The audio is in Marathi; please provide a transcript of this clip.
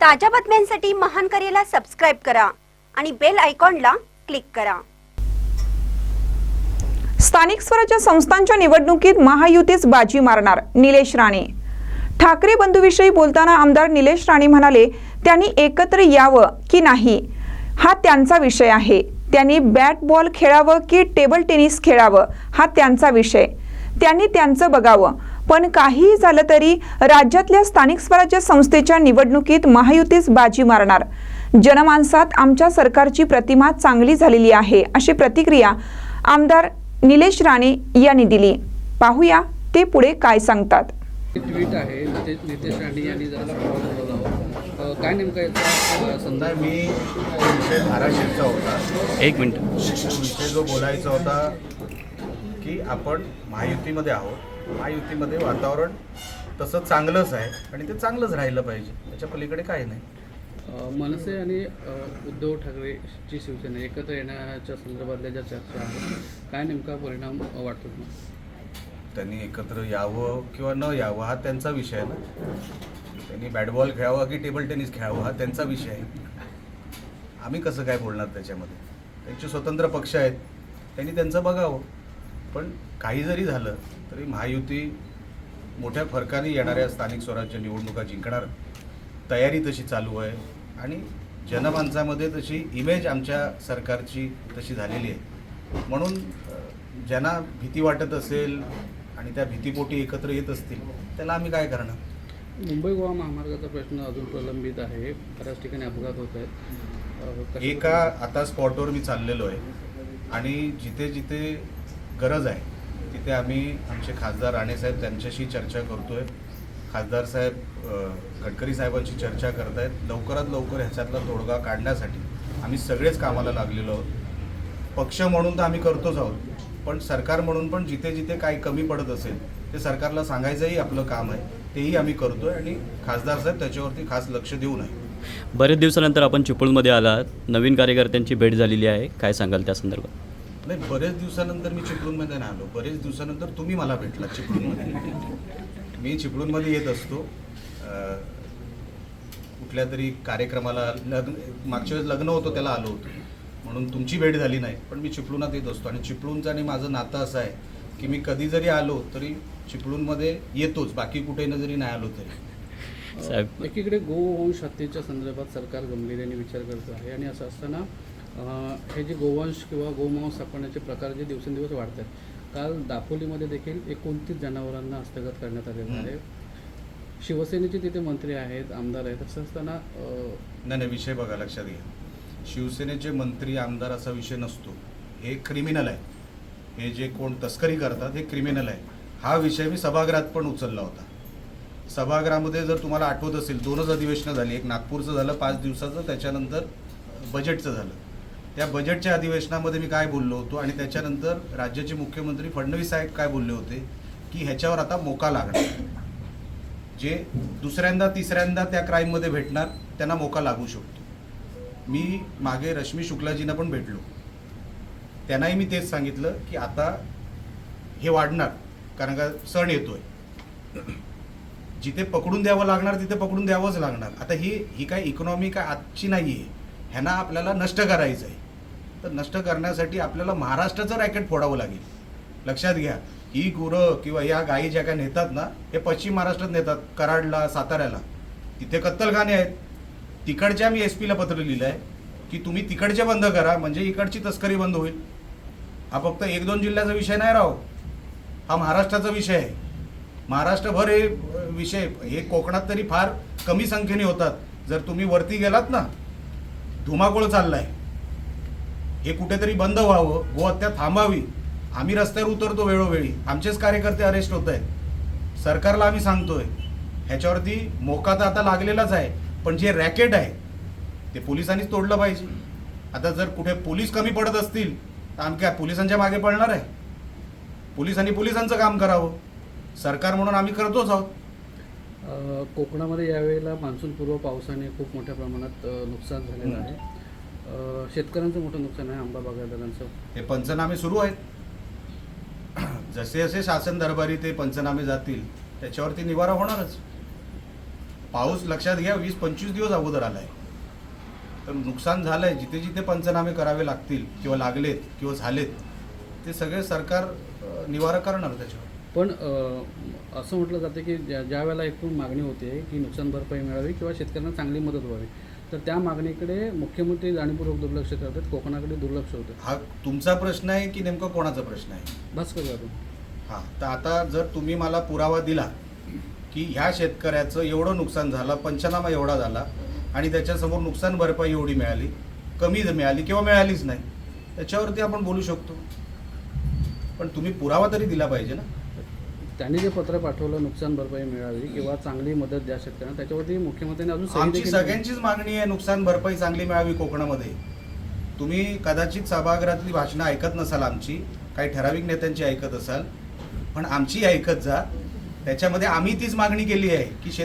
ताज्या बातम्यांसाठी महान करेला सबस्क्राईब करा आणि बेल आयकॉनला क्लिक करा. स्थानिक स्वराज्य संस्थांच्या निवडणुकीत महायुतीच बाजी मारणार निलेश राणे. ठाकरे बंधूविषयी बोलताना आमदार निलेश राणे म्हणाले त्यांनी एकत्र यावं की नाही? हा त्यांचा विषय आहे. त्यांनी बॅट बॉल खेळावं की टेबल टेनिस खेळावं? हा त्यांचा विषय. त्यांनी त्यांचं बघावं. पण काहीही झालं तरी राज्यातल्या स्थानिक स्वराज्य संस्थेच्या निवडणुकीत महायुतीच बाजी मारणार. जनमानसात आमच्या सरकारची प्रतिमा चांगली झालेली आहे अशी प्रतिक्रिया आमदार निलेश राणे यांनी दिली. पाहूया ते पुढे काय सांगतात. एक ट्विट आहे नितेश नितेश राणे यांनी जरा बोलावं. काय नेमकं संदर्भ? मी धाराशिवचा होता. एक मिनिट. विषय जो बोलायचा होता की आपण महायुतीमध्ये आहोत. महायुतीमध्ये वातावरण तसं चांगलंच आहे आणि ते चांगलंच राहिलं पाहिजे. त्याच्या पलीकडे काही नाही. मनसे आणि उद्धव ठाकरेची शिवसेना एकत्र येण्याच्या संदर्भातल्या ज्या चर्चा आहेत काय नेमका परिणाम वाटतो त्यांनी एकत्र यावं किंवा न यावं हा त्यांचा विषय आहे ना. त्यांनी बॅटबॉल खेळावा की टेबल टेनिस खेळावं हा त्यांचा विषय आहे. आम्ही कसं काय बोलणार त्याच्यामध्ये? त्यांचे स्वतंत्र पक्ष आहेत. त्यांनी त्यांचं बघावं. पण काही जरी झालं तरी महायुती मोठ्या फरकाने येणाऱ्या स्थानिक स्वराज्य निवडणुका जिंकणार. तयारी तशी चालू आहे आणि जनमानसामध्ये तशी इमेज आमच्या सरकारची तशी झालेली आहे. म्हणून ज्यांना भीती वाटत असेल आणि त्या भीतीपोटी एकत्र येत असतील त्याला आम्ही काय करणार? मुंबई गोवा महामार्गाचा प्रश्न अजून प्रलंबित आहे. बऱ्याच ठिकाणी अपघात होत आहेत. एका आता स्पॉटवर मी चाललेलो आहे. आणि जिथे जिथे गरज आहे. तिथे आम्ही आमचे खासदार राणेसाहेब त्यांच्याशी चर्चा करतोय. खासदार साहेब गडकरी साहेबांशी चर्चा करत आहेत लवकरात लवकर ह्याच्यातला तोडगा काढण्यासाठी आम्ही सगळेच कामाला लागलेलो आहोत. पक्ष म्हणून तर आम्ही करतोच आहोत. पण सरकार म्हणून पण जिथे जिथे काही कमी पडत असेल ते सरकारला सांगायचंही आपलं काम आहे. तेही आम्ही करतोय आणि खासदार साहेब त्याच्यावरती खास लक्ष देऊ नये. बरेच दिवसानंतर आपण चिपळूणमध्ये आलात. नवीन कार्यकर्त्यांची भेट झालेली आहे. काय सांगाल त्या संदर्भात? नाही बरेच दिवसानंतर मी चिपळूणमध्ये नाही आलो बरेच दिवसानंतर तुम्ही मला भेटला चिपळूणमध्ये मी चिपळूणमध्ये येत असतो. कुठल्या तरी कार्यक्रमाला लग्न मागच्या वेळेस लग्न होतं त्याला आलो होतो. म्हणून तुमची भेट झाली नाही पण मी चिपळूणात येत असतो. आणि चिपळूणचं आणि माझं नातं असं आहे की मी कधी जरी आलो तरी चिपळूणमध्ये येतोच बाकी कुठेही जरी नाही आलो तरी. साहेब. एकीकडे गोवंश हत्येच्या संदर्भात सरकार गंभीर्याने विचार करत आहे. आणि असं असताना हे जे गोवंश किंवा गोमांस सापडण्याचे प्रकार जे दिवसेंदिवस वाढत आहेत काल दापोलीमध्ये देखील एकोणतीस जनावरांना हस्तगत करण्यात आलेलं आहे. शिवसेनेचे तिथे मंत्री आहेत आमदार आहेत असं असताना नाही नाही विषय बघा लक्षात घ्या. शिवसेनेचे मंत्री आमदार असा विषय नसतो. हे क्रिमिनल आहे. हे जे कोण तस्करी करतात हे क्रिमिनल आहे. हा विषय मी सभागृहात पण उचलला होता. सभागृहामध्ये जर तुम्हाला आठवत असेल दोनच अधिवेशनं झाली. एक नागपूरचं झालं पाच दिवसाचं त्याच्यानंतर बजेटचं झालं. त्या बजेटच्या अधिवेशनामध्ये मी काय बोललो होतो आणि त्याच्यानंतर राज्याचे मुख्यमंत्री फडणवीस साहेब काय बोलले होते की ह्याच्यावर आता मोका लागणार. जे दुसऱ्यांदा तिसऱ्यांदा त्या क्राईममध्ये भेटणार त्यांना मोका लागू शकतो. मी मागे रश्मी शुक्लाजींना पण भेटलो. त्यांनाही मी तेच सांगितलं की आता हे वाढणार कारण का सण येतोय. जिथे पकडून द्यावं लागणार तिथे पकडून द्यावंच लागणार. आता ही ही काय इकॉनॉमी काय आजची नाही आहे ह्यांना आपल्याला नष्ट करायचं आहे तर नष्ट करण्यासाठी आपल्याला महाराष्ट्राचं रॅकेट फोडावं लागेल. लक्षात घ्या ही गुरं किंवा या गायी ज्या काय नेतात ना हे पश्चिम महाराष्ट्रात नेतात कराडला साताऱ्याला. तिथे कत्तलखाने आहेत. तिकडच्या मी एस पीला पत्र लिहिलं आहे की तुम्ही तिकडचे बंद करा म्हणजे इकडची तस्करी बंद होईल. हा फक्त एक दोन जिल्ह्याचा विषय नाही राहो हा महाराष्ट्राचा विषय आहे. महाराष्ट्रभर हे विषय हे कोकणात तरी फार कमी संख्येने होतात. जर तुम्ही वरती गेलात ना धुमाकूळ आहे हे कुठेतरी बंद व्हावं गोहत्या थांबावी. आम्ही रस्त्यावर उतरतो वेळोवेळी. आमचेच कार्यकर्ते अरेस्ट होत आहेत. सरकारला आम्ही सांगतोय. ह्याच्यावरती मोका तर आता लागलेलाच आहे पण जे रॅकेट आहे ते पोलिसांनीच तोडलं पाहिजे. आता जर कुठे पोलीस कमी पडत असतील तर आम्ही काय पोलिसांच्या मागे पडणार आहे? पोलिसांनी पोलिसांचं काम करावं. सरकार म्हणून आम्ही करतोच आहोत. कोकणामध्ये यावेळेला मान्सूनपूर्व पावसाने खूप मोठ्या प्रमाणात नुकसान झालेलं आहे. शेतकऱ्यांचं मोठं नुकसान आहे आंबा बागायतदारांचं. हे पंचनामे सुरू आहेत. जसे जसे शासन दरबारी ते पंचनामे जातील त्याच्यावरती निवारा होणारच. पाऊस लक्षात घ्या वीस पंचवीस दिवस अगोदर आलाय. तर नुकसान झालंय जिथे जिथे पंचनामे करावे लागतील किंवा लागलेत किंवा झालेत ते सगळे सरकार निवारा करणार त्याच्यावर. पण असं म्हटलं जातं की ज्या ज्या वेळेला एकूण मागणी होते की नुकसान भरपाई मिळावी किंवा शेतकऱ्यांना चांगली मदत व्हावी तर त्या मागणीकडे मुख्यमंत्री जाणीवपूर्वक दुर्लक्ष करतात कोकणाकडे दुर्लक्ष होतं. हा तुमचा प्रश्न आहे की नेमका कोणाचा प्रश्न आहे? भास्कर जाधव. हां तर आता जर तुम्ही मला पुरावा दिला की ह्या शेतकऱ्याचं एवढं नुकसान झालं पंचनामा एवढा झाला आणि त्याच्यासमोर नुकसान भरपाई एवढी मिळाली कमी मिळाली किंवा मिळालीच नाही त्याच्यावरती आपण बोलू शकतो. पण तुम्ही पुरावा तरी दिला पाहिजे ना. त्यांनी जे पत्र पाठवलं नुकसान भरपाई मिळावी किंवा चांगली मदत द्या शेतकऱ्यांना त्याच्यावरती मुख्यमंत्र्यांनी अजून सही आमची देखील नाही. सगळ्यांचीच मागणी आहे नुकसान भरपाई चांगली मिळावी कोकणामध्ये तुम्ही कदाचित सभागृहातली भाषणं ऐकत नसाल आमची काही ठराविक नेत्यांची ऐकत असाल पण आमची ऐकत जा त्याच्यामध्ये आम्ही तीच मागणी केली आहे की शेत